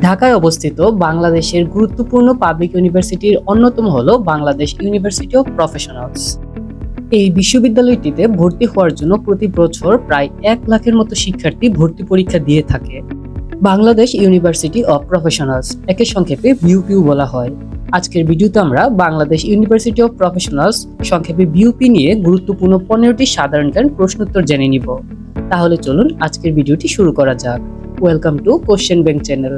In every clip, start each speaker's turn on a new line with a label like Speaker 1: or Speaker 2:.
Speaker 1: ঢাকায় অবস্থিত বাংলাদেশের গুরুত্বপূর্ণ পাবলিক ইউনিভার্সিটির অন্যতম হল বাংলাদেশ ইউনিভার্সিটি অফ প্রফেশনালস এই বিশ্ববিদ্যালয়টিতে ভর্তি হওয়ার জন্য প্রতি বছর প্রায় এক লাখের মতো শিক্ষার্থী ভর্তি পরীক্ষা দিয়ে থাকে। বাংলাদেশ ইউনিভার্সিটি অফ প্রফেশনালস একে সংক্ষেপে বিউপিউ বলা হয়। আজকের ভিডিওতে আমরা বাংলাদেশ ইউনিভার্সিটি অফ প্রফেশনালস সংক্ষেপে বিউপি নিয়ে গুরুত্বপূর্ণ পনেরোটি সাধারণ জ্ঞান প্রশ্নোত্তর জেনে নিব। তাহলে চলুন আজকের ভিডিওটি শুরু করা যাক। Welcome to question bank channel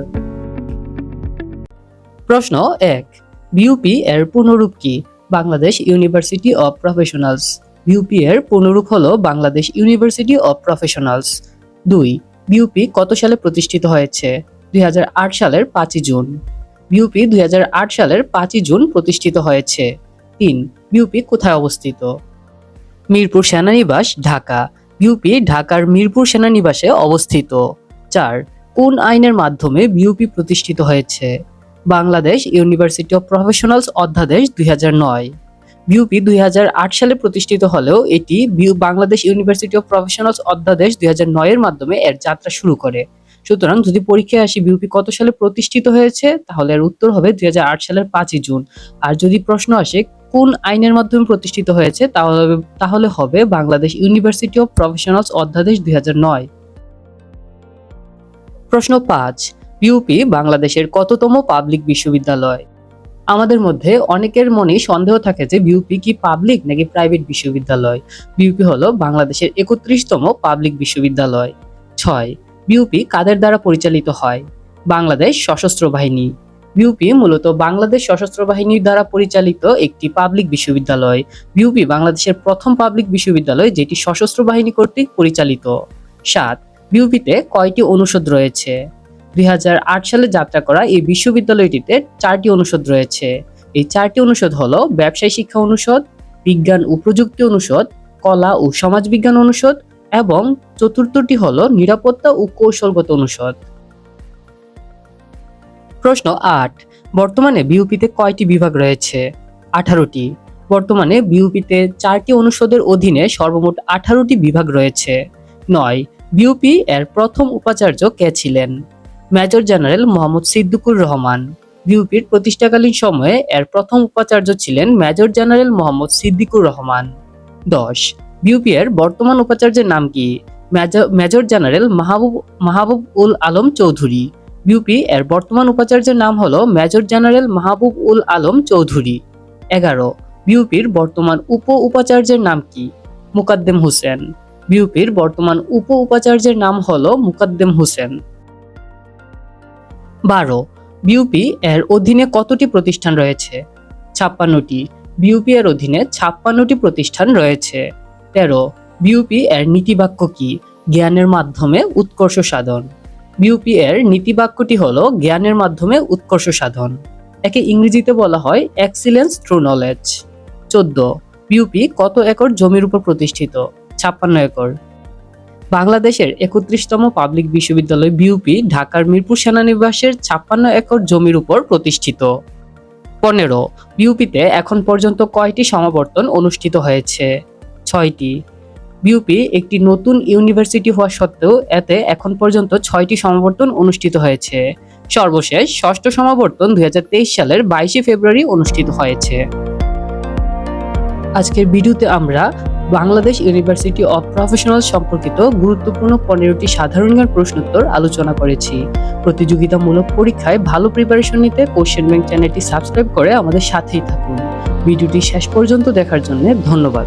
Speaker 1: প্রশ্ন এক বিউপি এর পূর্ণরূপ কি? Bangladesh University of Professionals BUP এর পূর্ণরূপ হলো বাংলাদেশ ইউনিভার্সিটি অফ প্রফেশনালস দুই বিউপি কত সালে প্রতিষ্ঠিত হয়েছে? দুই হাজার আট সালের পাঁচই জুন। বিউপি দুই হাজার আট সালের পাঁচই জুন প্রতিষ্ঠিত হয়েছে। তিন বিউপি কোথায় অবস্থিত? মিরপুর সেনানিবাস, ঢাকা। বিউপি ঢাকার মিরপুর সেনানিবাসে অবস্থিত। চার কোন আইনের মাধ্যমে বিউপি প্রতিষ্ঠিত হয়েছে? বাংলাদেশ ইউনিভার্সিটি অফ প্রফেশনালস অধ্যাদেশ দুই নয়। বিউপি দুই আট সালে প্রতিষ্ঠিত হলেও এটি বাংলাদেশ ইউনিভার্সিটি অফ প্রফেশনালস অধ্যাদেশ দুই নয়ের মাধ্যমে এর যাত্রা শুরু করে। সুতরাং যদি পরীক্ষায় আসি বিউপি কত সালে প্রতিষ্ঠিত হয়েছে, তাহলে এর উত্তর হবে দুই হাজার আট সালের পাঁচই জুন। আর যদি প্রশ্ন আসে কোন আইনের মাধ্যমে প্রতিষ্ঠিত হয়েছে, তাহলে তাহলে হবে বাংলাদেশ ইউনিভার্সিটি অফ প্রফেশনালস অধ্যাদেশ দুই নয়। প্রশ্ন পাঁচ বিউপি বাংলাদেশের কততম পাবলিক বিশ্ববিদ্যালয়? আমাদের মধ্যে অনেকের মনে সন্দেহ থাকে যে বিউপি কি পাবলিক নাকি প্রাইভেট বিশ্ববিদ্যালয়? বিউপি হলো বাংলাদেশের একত্রিশতম পাবলিক বিশ্ববিদ্যালয়। ছয় বিউপি কাদের দ্বারা পরিচালিত হয়? বাংলাদেশ সশস্ত্র বাহিনী। বিউপি মূলত বাংলাদেশ সশস্ত্র বাহিনীর দ্বারা পরিচালিত একটি পাবলিক বিশ্ববিদ্যালয়। বিউপি বাংলাদেশের প্রথম পাবলিক বিশ্ববিদ্যালয় যেটি সশস্ত্র বাহিনী কর্তৃক পরিচালিত। সাত বিউপিতে কয়টি অনুষদ রয়েছে? দুই হাজার আট সালে যাত্রা করা এই বিশ্ববিদ্যালয়টিতে চারটি অনুষদ রয়েছে। এই চারটি অনুষদ হলো ব্যবসায় শিক্ষা অনুষদ, বিজ্ঞান ও প্রযুক্তি অনুষদ, কলা ও সমাজবিজ্ঞান অনুষদ এবং চতুর্থটি হলো নিরাপত্তা ও কৌশলগত অনুষদ। প্রশ্ন আট, বর্তমানে বিউপিতে কয়টি বিভাগ রয়েছে? আঠারোটি। বর্তমানে বিউপিতে চারটি অনুষদের অধীনে সর্বমোট আঠারোটি বিভাগ রয়েছে। নয় বিউপি এর প্রথম উপাচার্য কে ছিলেন? Major general Mohammad Siddiqur Rahman. বিউপির প্রতিষ্ঠাকালীন সময়ে এর প্রথম উপাচার্য ছিলেন মেজর জেনারেল মোহাম্মদ সিদ্দিকুর রহমান। দশ বিউপি এর বর্তমান উপাচার্যের নাম কি? Major- general Mahbub Mahbub ul Alam Chowdhury. BUP এর বর্তমান উপাচার্যের নাম হলো মেজর জেনারেল মাহবুব উল আলম চৌধুরী। এগারো বিউপির বর্তমান উপ উপাচার্যের নাম কি? মুকাদ্দেম হোসেন। বিউপির বর্তমান উপ উপাচার্যের নাম হল মুকাদ্দেম হোসেন। বারো, বিউপি এর অধীনে কতটি প্রতিষ্ঠান রয়েছে? ছাপ্পান্নটি, বিউপি এর অধীনে ছাপ্পান্নটি প্রতিষ্ঠান রয়েছে। তেরো, বিউপি এর নীতিবাক্য কি? জ্ঞানের মাধ্যমে উৎকর্ষ সাধন। বিউপি এর নীতিবাক্যটি হল জ্ঞানের মাধ্যমে উৎকর্ষ সাধন। একে ইংরেজিতে বলা হয় এক্সিলেন্স থ্রু নলেজ চোদ্দ, বিউপি কত একর জমির উপর প্রতিষ্ঠিত? ছাপ্পান্ন একর। বাংলাদেশের একত্রিশতম পাবলিক বিশ্ববিদ্যালয় বিউপি ঢাকার মিরপুর সেনানিবাসের ছাপ্পান্ন একর জমির উপর প্রতিষ্ঠিত। পনেরো, বিউপিতে এখন পর্যন্ত কয়টি সমাবর্তন অনুষ্ঠিত হয়েছে? ছয়টি। বিউপি একটি নতুন ইউনিভার্সিটি হওয়া সত্ত্বেও এতে এখন পর্যন্ত ছয়টি সমাবর্তন অনুষ্ঠিত হয়েছে। সর্বশেষ ষষ্ঠ সমাবর্তন দুই হাজার তেইশ সালের বাইশে ফেব্রুয়ারি অনুষ্ঠিত হয়েছে। আজকের ভিডিওতে আমরা বাংলাদেশ ইউনিভার্সিটি অব প্রফেশনাল সম্পর্কিত গুরুত্বপূর্ণ পনেরোটি সাধারণ জ্ঞান প্রশ্নোত্তর আলোচনা করেছি। প্রতিযোগিতামূলক পরীক্ষায় ভালো প্রিপারেশন নিতে কোশ্চেন ব্যাংক চ্যানেলটি সাবস্ক্রাইব করে আমাদের সাথেই থাকুন। ভিডিওটি শেষ পর্যন্ত দেখার জন্য ধন্যবাদ।